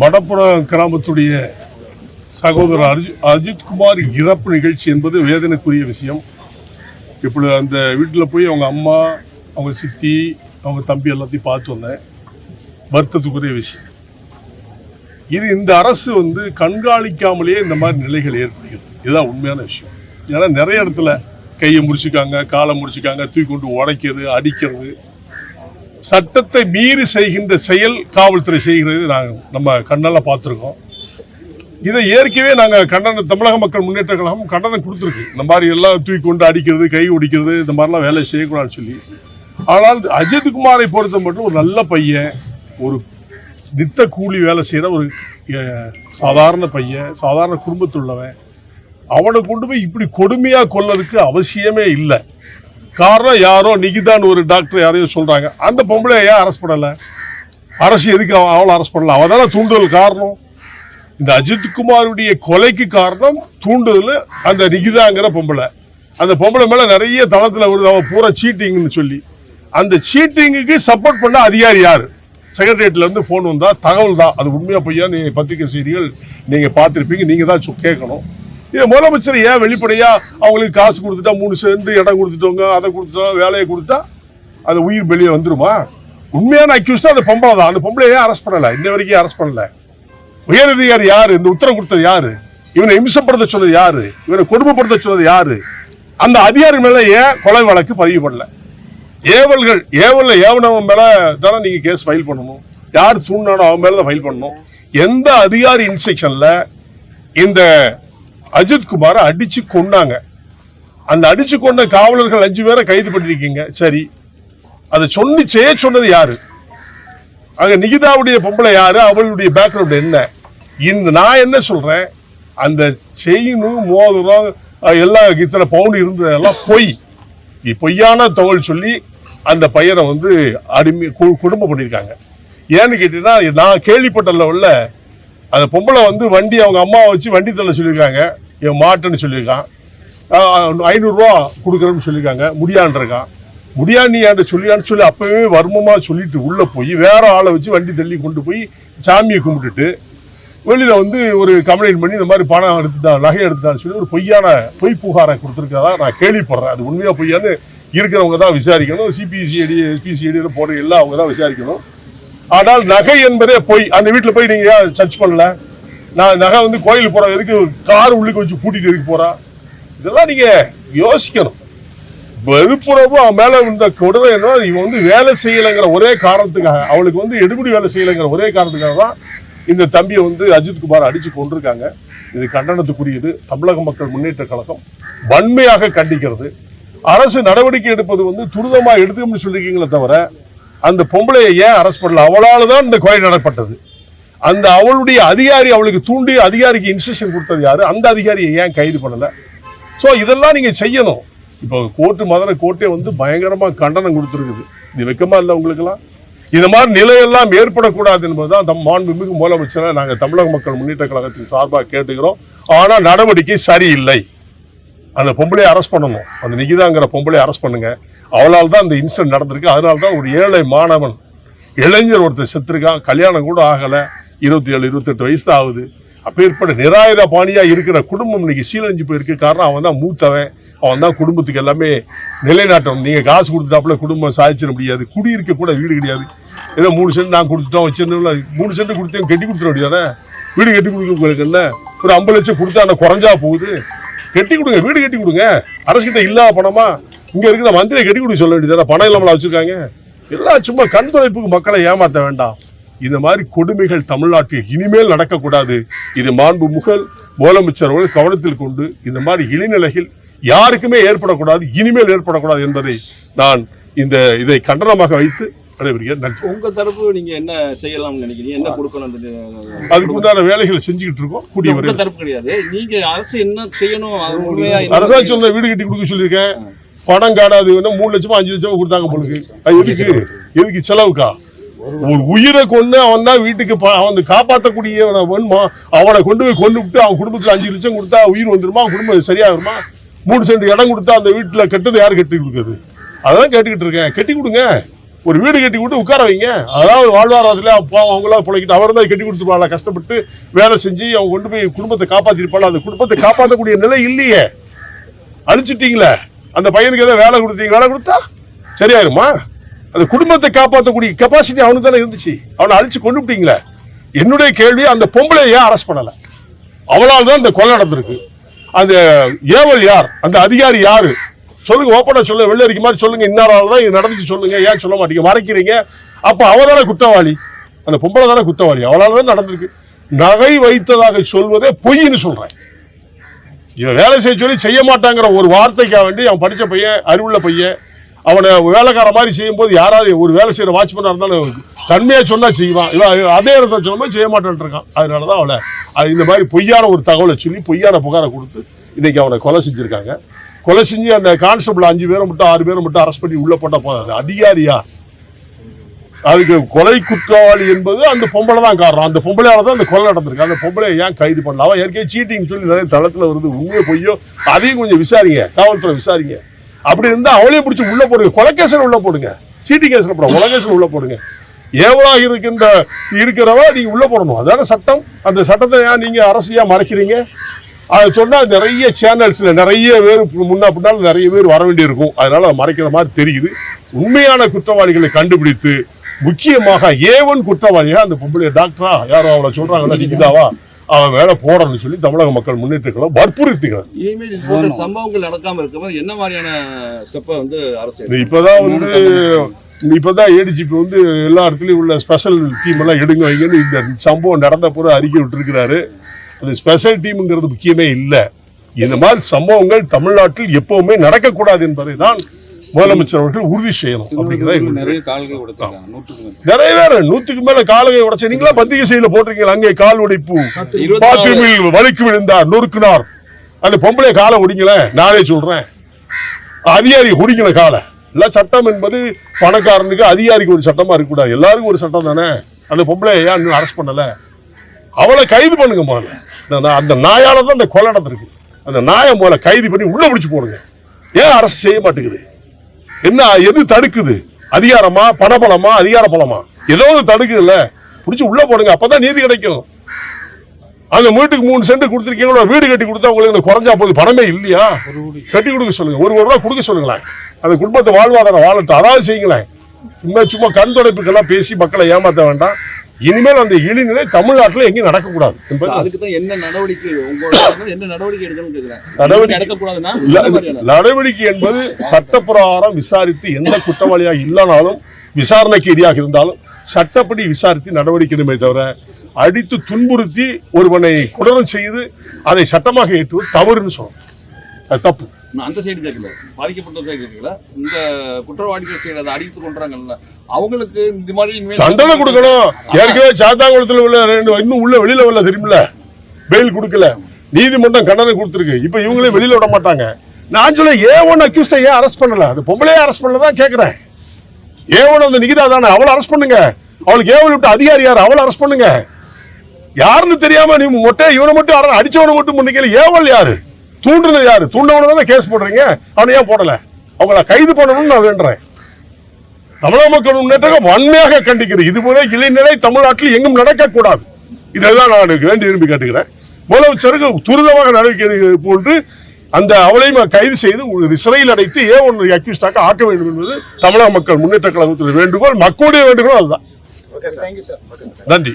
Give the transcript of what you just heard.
மடப்புறம் கிராமத்துடைய சகோதரர் அர்ஜு அஜித்குமார் இறப்பு நிகழ்ச்சி என்பது வேதனைக்குரிய விஷயம். இப்படி அந்த வீட்டில் போய் அவங்க அம்மா அவங்க சித்தி அவங்க தம்பி எல்லாத்தையும் பார்த்து வந்தேன் வருத்தத்துக்குரிய விஷயம். இது இந்த அரசு வந்து கண்காணிக்காமலேயே இந்த மாதிரி நிலைகள் ஏற்படுகிறது. இதுதான் உண்மையான விஷயம். ஏன்னா நிறைய இடத்துல கையை முடிச்சுக்காங்க காலை முடிச்சுக்காங்க தூக்கி கொண்டு உடைக்கிறது அடிக்கிறது. சட்டத்தை மீறி செய்கின்ற செயல் காவல்துறை செய்கிறது நாங்கள் நம்ம கண்ணால் பார்த்துருக்கோம். இதை ஏற்கனவே நாங்கள் கண்டன தமிழக மக்கள் முன்னேற்ற கழகம் கண்டனம் கொடுத்துருக்கு. இந்த மாதிரி எல்லாம் தூக்கி கொண்டு அடிக்கிறது கை ஒடிக்கிறது இந்த மாதிரிலாம் வேலை செய்யக்கூடாதுன்னு சொல்லி. ஆனால் அஜித் குமாரை பொறுத்த மட்டும் ஒரு நல்ல பையன் ஒரு நித்த கூலி வேலை செய்கிற ஒரு சாதாரண பையன் சாதாரண குடும்பத்துள்ளவன் அவனை கொண்டு போய் இப்படி கொடுமையாக கொல்லதுக்கு அவசியமே இல்லை. காரணம் யாரோ நிகிதான் ஒரு டாக்டர் யாரையும் சொல்கிறாங்க அந்த பொம்பளை ஏன் அரெஸ்ட் பண்ணலை? அரசு எதுக்கு அவளை அரெஸ்ட் பண்ணல? அவள் தானே தூண்டுதல் காரணம். இந்த அஜித் குமாருடைய கொலைக்கு காரணம் தூண்டுதல் அந்த நிகிதாங்கிற பொம்பளை. அந்த பொம்பளை மேலே நிறைய தளத்தில் வருது. அவன் பூரா சீட்டிங்னு சொல்லி. அந்த சீட்டிங்குக்கு சப்போர்ட் பண்ண அதிகாரி யார்? செக்ரட்டரியேட்ல இருந்து ஃபோன் வந்தா தகவல் தான். அது உண்மையா பொய்யா நீங்க பத்திரிகை செய்திகள் நீங்க பார்த்துருப்பீங்க. நீங்க தான் சொ- கேட்கணும். இது முதலமைச்சர் ஏன் வெளிப்படையா அவங்களுக்கு காசு கொடுத்துட்டா மூணு சென்ட் இடம் கொடுத்துட்டோங்க அதை கொடுத்துட்டோம் வேலையை கொடுத்தா அது உயிர் வெளியே வந்துருமா? உண்மையான அக்யூஸ் அந்த பொம்பளை தான். அந்த பொம்பளை ஏன் அரெஸ்ட் பண்ணல? இன்ன வரைக்கும் அரெஸ்ட் பண்ணல. உயரதிகாரி யாரு? இந்த உத்தரவு கொடுத்தது யாரு? இவனை இம்சப்படுத்த சொன்னது யாரு? இவனை கொடுமைப்படுத்த சொன்னது யாரு? அந்த அதிகாரி மேல ஏன் கொலை வழக்கு பதிவு பண்ணல? ஏவல்கள் ஏவல்ல ஏவனவன் மேல தானே நீங்க கேஸ் ஃபைல் பண்ணணும்? யார் தூண்டானோ அவன் மேல தான் ஃபைல் பண்ணணும்? எந்த அதிகாரி இன்ஸ்ட்ரக்ஷன்ல இந்த அஜித்குமாரை அடிச்சு கொண்டாங்க அந்த அடிச்சு கொண்ட காவலர்கள் அஞ்சு பேரை கைது பண்ணிருக்கீங்க. சரி. அதை சொன்னி செய்ய சொன்னது யாரு? அங்க நிகிதாவுடைய பொம்பளை யாரு? அவளுடைய பேக்ரவுண்ட் என்ன? இந்த நான் என்ன சொல்றேன்? அந்த செயினு மோதிரம் எல்லா இத்தனை பவுன் இருந்ததெல்லாம் பொய். பொய்யான தகவல் சொல்லி அந்த பையனை வந்து அடிமை கு- குடும்பம் பண்ணியிருக்காங்க ஏன்னு கேட்டீங்கன்னா நான் கேள்விப்பட்ட லெவலில் அந்த பொம்பளை வந்து வண்டி அவங்க அம்மாவை வச்சு வண்டி தள்ள சொல்லியிருக்காங்க. என் மாட்டுன்னு சொல்லியிருக்கான். ஐநூறுரூவா கொடுக்குறேன்னு சொல்லியிருக்காங்க. முடியான்றிருக்கான். முடியா நீ என்கிட்ட சொல்லியான்னு சொல்லி அப்பவே வர்மமாக சொல்லிட்டு உள்ளே போய் வேற ஆளை வச்சு வண்டி தள்ளி கொண்டு போய் சாமியை கும்பிட்டுட்டு வெளியில் வந்து ஒரு கம்ப்ளைண்ட் பண்ணி இந்த மாதிரி பணம் எடுத்துட்டான் நகை எடுத்துட்டான்னு சொல்லி ஒரு பொய்யான பொய் புகாரை கொடுத்துருக்கதா நான் கேள்விப்படுறேன். அது உண்மையாக பொய்யான்னு இருக்கிறவங்க தான் விசாரிக்கணும். சிபிசிஐடி எஸ்பிசிஐடியில் போடுற எல்லாம் அவங்க தான் விசாரிக்கணும். ஆனால் நகை என்பதே பொய். அந்த வீட்டில் போய் நீங்க ஏன் சர்ச் பண்ணல? நான் நகை வந்து கோயில் போற எதுக்கு கார் உள்ளுக்கு வச்சு பூட்டிட்டு எதுக்கு போறா? இதெல்லாம் நீங்க யோசிக்கணும். வெறுப்புணர்வு அவன் மேல இந்த கொடுமை என்ன இவன் வந்து வேலை செய்யலைங்கிற ஒரே காரணத்துக்காக அவளுக்கு வந்து எடுபடி வேலை செய்யலைங்கிற ஒரே காரணத்துக்காக தான் இந்த தம்பியை வந்து அஜித் குமார் அடிச்சு கொண்டிருக்காங்க இது கண்டனத்துக்குரியது. தமிழக மக்கள் முன்னேற்ற கழகம் வன்மையாக கண்டிக்கிறது. அரசு நடவடிக்கை எடுப்பது வந்து துரிதமாக எடுத்துக்கணும்னு சொல்லியிருக்கீங்களே தவிர அந்த பொம்பளையை ஏன் அரெஸ்ட் பண்ணல? அவளால் தான் இந்த கொலை நடப்பட்டது. அந்த அவளுடைய அதிகாரி அவளுக்கு தூண்டி அதிகாரிக்கு இன்ஸ்ட்ரக்ஷன் கொடுத்தது யாரு? அந்த அதிகாரியை ஏன் கைது பண்ணல? ஸோ இதெல்லாம் நீங்கள் செய்யணும். இப்போ கோர்ட்டு மதுரை கோர்ட்டே வந்து பயங்கரமாக கண்டனம் கொடுத்துருக்குது. இது வெக்கமா இல்லை உங்களுக்கெல்லாம்? இது மாதிரி நிலையெல்லாம் ஏற்படக்கூடாது என்பதுதான் தம் மாண்புமிகு முதலமைச்சரை நாங்கள் தமிழக மக்கள் முன்னேற்ற கழகத்தின் சார்பாக கேட்டுக்கிறோம். ஆனால் நடவடிக்கை சரியில்லை. அந்த பொம்பளையை அரெஸ்ட் பண்ணணும். அந்த நிகிதாங்கிற பொம்பளையை அரெஸ்ட் பண்ணுங்க. அவளால் தான் இந்த இன்சிடென்ட் நடந்திருக்கு. அதனால தான் ஒரு ஏழை மாணவன் இளைஞர் ஒருத்தர் செத்துருக்கான். கல்யாணம் கூட ஆகலை. இருபத்தி ஏழு இருபத்தெட்டு வயசு தான் ஆகுது அப்பேற்பட்ட நிராயுத பாணியாக இருக்கிற குடும்பம் இன்னைக்கு சீரழிஞ்சு போயிருக்கு. காரணம் அவன் தான் மூத்தவன். அவன் தான் குடும்பத்துக்கு எல்லாமே நிலைநாட்டணும். நீங்கள் காசு கொடுத்துட்டாப்புல குடும்பம் சாதிச்சிட முடியாது. குடியிருக்க கூட வீடு கிடையாது. ஏதோ மூணு சென்ட் நான் கொடுத்துட்டோம் வச்சிருந்தோம்ல. மூணு சென்ட் கொடுத்தேன் கட்டி கொடுத்துட முடியாதானே வீடு கட்டி கொடுக்க உங்களுக்கு என்ன? ஒரு ஐம்பது லட்சம் கொடுத்தா அந்த குறைஞ்சா போகுது? கட்டி கொடுங்க வீடு கட்டி கொடுங்க. அரசு இல்லாத பணமா? இங்க இருக்கிற மந்திரியை கட்டி கொடுக்க சொல்ல வேண்டியதானே பணம் இல்லாமல வச்சிருக்காங்க. எல்லாம் சும்மா கண் துடைப்புக்கு மக்களை ஏமாத்த வேண்டாம். இந்த மாதிரி கொடுமைகள் தமிழ்நாட்டில் இனிமேல் நடக்கக்கூடாது. இது மாண்பு முகல் முதலமைச்சர் அவர்கள் கவனத்தில் கொண்டு இந்த மாதிரி இழிநிலைகள் யாருக்குமே ஏற்படக்கூடாது இனிமேல் ஏற்படக்கூடாது என்பதை நான் இந்த இதை கண்டனமாக வைத்து உங்க தரப்பு நீங்க என்ன செய்யலாம்னு நினைக்கிறீங்க? என்ன கொடுக்கணும் அந்த அதுக்கு உண்டான வேலைகளை செஞ்சுக்கிட்டு இருக்கோம். கூடிய தரப்பு கிடையாது. நீங்க அரசு என்ன செய்யணும்? அது உண்மையா என்ன அரசாங்க சொன்ன வீடு கட்டி கொடுக்க சொல்லியிருக்கேன். பணம் காடாது வேணும் மூணு லட்சமா அஞ்சு லட்சமா கொடுத்தாங்க போலுக்கு அது எதுக்கு? எதுக்கு செலவுக்கா? ஒரு உயிரை கொண்டு அவன் தான் வீட்டுக்கு அவன் காப்பாற்றக்கூடிய வேணுமா அவனை கொண்டு போய் கொண்டு விட்டு அவன் குடும்பத்துல அஞ்சு லட்சம் கொடுத்தா உயிர் வந்துருமா? அவன் குடும்பம் சரியாகுமா? மூணு சென்ட் இடம் கொடுத்தா அந்த வீட்டுல கெட்டது யாரு கட்டி கொடுக்குறது? அதான் கேட்டுக்கிட்டு இருக்கேன். கட்டி கொடுங்க. ஒரு வீடு கட்டி விட்டு உட்கார வைங்க. அதாவது வாழ்வாதாரத்துல அப்பா அவங்களா பிழைக்கிட்டு அவர் தான் கட்டி கொடுத்துருவாங்களா கஷ்டப்பட்டு வேலை செஞ்சு அவங்க கொண்டு போய் குடும்பத்தை காப்பாத்திருப்பாள் அந்த குடும்பத்தை காப்பாற்றக்கூடிய நிலை இல்லையே. அழிச்சிட்டீங்களே. அந்த பையனுக்கு ஏதோ வேலை கொடுத்தீங்க வேலை கொடுத்தா சரியாயிருமா? அந்த குடும்பத்தை காப்பாற்றக்கூடிய கெப்பாசிட்டி அவனுக்கு தானே இருந்துச்சு. அவனை அழிச்சு கொண்டு விட்டீங்களே. என்னுடைய கேள்வி அந்த பொம்பளை ஏன் அரெஸ்ட் பண்ணலை? அவளால் தான் இந்த கொலை நடந்திருக்கு. அந்த ஏவல் யார்? அந்த அதிகாரி யாரு? சொல்லுங்க ஓப்பனா சொல்லுங்க வெள்ளரிக்க மாதிரி சொல்லுங்க. இன்னாரால தான் இது நடந்துச்சு சொல்லுங்க. ஏன் சொல்ல மாட்டீங்க? மறைக்கிறீங்க. அப்போ அவ தானே குற்றவாளி. அந்த பொம்பளை தானே குற்றவாளி. அவளால் தான் நடந்திருக்கு. நகை வைத்ததாக சொல்வதே பொய்ன்னு சொல்றேன். இவன் வேலை செய்ய சொல்லி செய்ய மாட்டாங்கிற ஒரு வார்த்தைக்காக வேண்டி அவன் படித்த பையன் அறிவுள்ள பையன் அவனை வேலைக்கார மாதிரி செய்யும்போது யாராவது ஒரு வேலை செய்கிற வாட்ச்மேனா இருந்தாலும் தன்மையாக சொன்னால் செய்வான். இவன் அதே இடத்துல சொல்லும்போது செய்ய மாட்டேன் இருக்கான் அதனாலதான் அவளை அது இந்த மாதிரி பொய்யான ஒரு தகவலை சொல்லி பொய்யான புகாரை கொடுத்து இன்றைக்கி அவனை கொலை செஞ்சுருக்காங்க. கொலை செஞ்சு அந்த கான்ஸ்டபிள் அஞ்சு பேரை மட்டும் ஆறு பேரை மட்டும் அரெஸ்ட் பண்ணி உள்ளே போட்டால் போதாது அதிகாரியாக அதுக்கு கொலை குற்றவாளி என்பது அந்த பொம்பளை தான் காரணம். அந்த பொம்பளையால தான் அந்த கொலை நடந்திருக்கு. அந்த பொம்பளையை ஏன் கைது பண்ணல? அவன் ஏற்கனவே சீட்டிங் சொல்லி நிறைய தளத்தில் வருது. உண்மையை பொய்யோ அதையும் கொஞ்சம் விசாரிங்க. காவல்துறை விசாரிங்க. அப்படி இருந்தால் அவளையும் பிடிச்சி உள்ள போடுங்க. கொலை கேஸ்ல உள்ள போடுங்க. சீட்டிங் கேஸ்ல போட கொலை கேஸ்ல உள்ள போடுங்க. ஏவலா இருக்கின்ற இருக்கிறவ நீங்க உள்ள போடணும். அதான சட்டம்? அந்த சட்டத்தை ஏன் நீங்க அரசியா மறைக்கிறீங்க? அது சொன்னால் நிறைய சேனல்ஸில் நிறைய பேர் முன்னா பின்னால் நிறைய பேர் வர வேண்டியிருக்கும். அதனால் அதை மறைக்கிற மாதிரி தெரியுது. உண்மையான குற்றவாளிகளை கண்டுபிடித்து முக்கியமாக ஏவன் குற்றவாளியா அந்த பொம்பளை டாக்டரா? யாரோ அவளை சொல்றாங்களா நிகிதாவா அவன் மேல போடணும்னு சொல்லி தமிழக மக்கள் முன்னேற்றங்களும் வற்புறுத்துகிறது இனிமேல் இது போன்ற சம்பவங்கள் நடக்காம இருக்கும்போது என்ன மாதிரியான ஸ்டெப்பை வந்து அரசு? இப்பதான் வந்து இப்பதான் ஏடிஜிபி வந்து எல்லா இடத்துலயும் உள்ள ஸ்பெஷல் டீம் எல்லாம் எடுங்க வைங்கன்னு இந்த சம்பவம் நடந்த பிறகு அறிக்கை விட்டுருக்கிறாரு. அந்த ஸ்பெஷல் டீம்ங்கிறது முக்கியமே இல்லை. இந்த மாதிரி சம்பவங்கள் தமிழ்நாட்டில் எப்பவுமே நடக்கக்கூடாது என்பதை தான் முதலமைச்சர் அவர்கள் உறுதி செய்யணும். அப்படிங்கிறதா நிறைய நிறைய பேர் நூத்துக்கு மேல காலகை உடைச்ச நீங்களா பத்திரிகை செய்தியில போட்டிருக்கீங்க அங்கே கால் உடைப்பு. பாத்ரூமில் வலிக்கு விழுந்தார் நொறுக்குனார். அந்த பொம்பளை காலை ஒடிங்கள நானே சொல்றேன். அதிகாரி ஒடிக்கல காலை. இல்ல சட்டம் என்பது பணக்காரனுக்கு அதிகாரிக்கு ஒரு சட்டமா இருக்கக்கூடாது. எல்லாருக்கும் ஒரு சட்டம் தானே. அந்த பொம்பளை ஏன் இன்னும் அரெஸ்ட் பண்ணல? அவளை கைது பண்ணுங்க முதல்ல. அந்த நாயால தான் இந்த கொலை நடந்திருக்கு. அந்த நாயை முதல்ல கைது பண்ணி உள்ள பிடிச்சு போடுங்க. ஏன் அரசு செய்ய மாட்டேங்குது? என்ன எது தடுக்குது? அதிகாரமா? பணபலமா அதிகார பலமா ஏதோ ஒன்று தடுக்குதுல்ல? பிடிச்சி உள்ள போடுங்க அப்பதான் நீதி கிடைக்கும். அந்த வீட்டுக்கு மூணு சென்ட் கொடுத்துருக்கீங்க வீடு கட்டி கொடுத்தா உங்களுக்கு குறைஞ்சா போது பணமே இல்லையா? கட்டி கொடுக்க சொல்லுங்க. ஒரு ஒரு ரூபா கொடுக்க சொல்லுங்களேன். அந்த குடும்பத்தை வாழ்வாதாரம் வாழட்டும். அதாவது செய்யுங்களேன். சும்மா சும்மா கண் தொடப்புக்கெல்லாம் பேசி மக்களை ஏமாத்த வேண்டாம். இனிமேல் அந்த இழிநிலை தமிழ்நாட்டில் எங்கேயும் நடக்கக்கூடாது. என்பது அதுக்கு தான் என்ன நடவடிக்கை என்ன நடவடிக்கை எடுக்கணும்னு நடவடிக்கை- நடக்கக்கூடாதுன்னா நடவடிக்கை என்பது சட்டப்பிரகாரம் விசாரித்து எந்த குற்றவாளியாக இல்லைனாலும் விசாரணைக்கு எதிராக இருந்தாலும் சட்டப்படி விசாரித்து நடவடிக்கை எடுமே தவிர அடித்து துன்புறுத்தி ஒருவனை குடரம் செய்து அதை சட்டமாக ஏற்றுவது தவறுன்னு சொல்லணும். அது தப்பு. நான் அந்த சைடு கேட்கல. பாதிக்கப்பட்ட சைடு கேட்கல. இந்த குற்றவாளிகள் சைடு அதை அடித்து கொண்டாங்கல்ல அவங்களுக்கு இந்த மாதிரி தண்டனை கொடுக்கணும். ஏற்கனவே சாத்தாங்குளத்தில் உள்ள ரெண்டு இன்னும் உள்ள வெளியில வரல தெரியுமில்ல? பெயில் கொடுக்கல. நீதிமன்றம் கண்டனை கொடுத்துருக்கு. இப்ப இவங்களே வெளியில விட மாட்டாங்க. நான் சொல்ல ஏ ஒன் அக்யூஸ்ட ஏன் அரெஸ்ட் பண்ணல? அந்த பொம்பளையே அரெஸ்ட் பண்ணல தான் கேட்கிறேன். ஏ ஒன் அந்த நிகிதா தானே? அவளை அரெஸ்ட் பண்ணுங்க. அவளுக்கு ஏவல் விட்டு அதிகாரி யார்? அவளை அரெஸ்ட் பண்ணுங்க. யாருன்னு தெரியாம நீ மொட்டை இவனை மட்டும் அடிச்சவனை மட்டும் முன்னிக்கல. ஏவல் யாரு? தூண்டுனது யாரு? தூண்டவனை தானே கேஸ் போடுறீங்க? அவனை ஏன் போடல? அவங்கள கைது பண்ணணும்னு நான் வேண்டுறேன். தமிழக மக்கள் முன்னேற்றம் வன்மையாக கண்டிக்கிறது இதுபோல இளைஞரை தமிழ்நாட்டில் எங்கும் நடக்கக்கூடாது. இதைதான் நான் வேண்டி விரும்பி கேட்டுக்கிறேன். முதலமைச்சருக்கு துரிதமாக நடவடிக்கை போன்று அந்த அவளையும் கைது செய்து சிறையில் அடைத்து ஏ ஒன்று அக்யூஸ்டாக ஆக்க வேண்டும் என்பது தமிழக மக்கள் முன்னேற்ற கழகத்தில் வேண்டுகோள் மக்களுடைய வேண்டுகோள் அதுதான். நன்றி.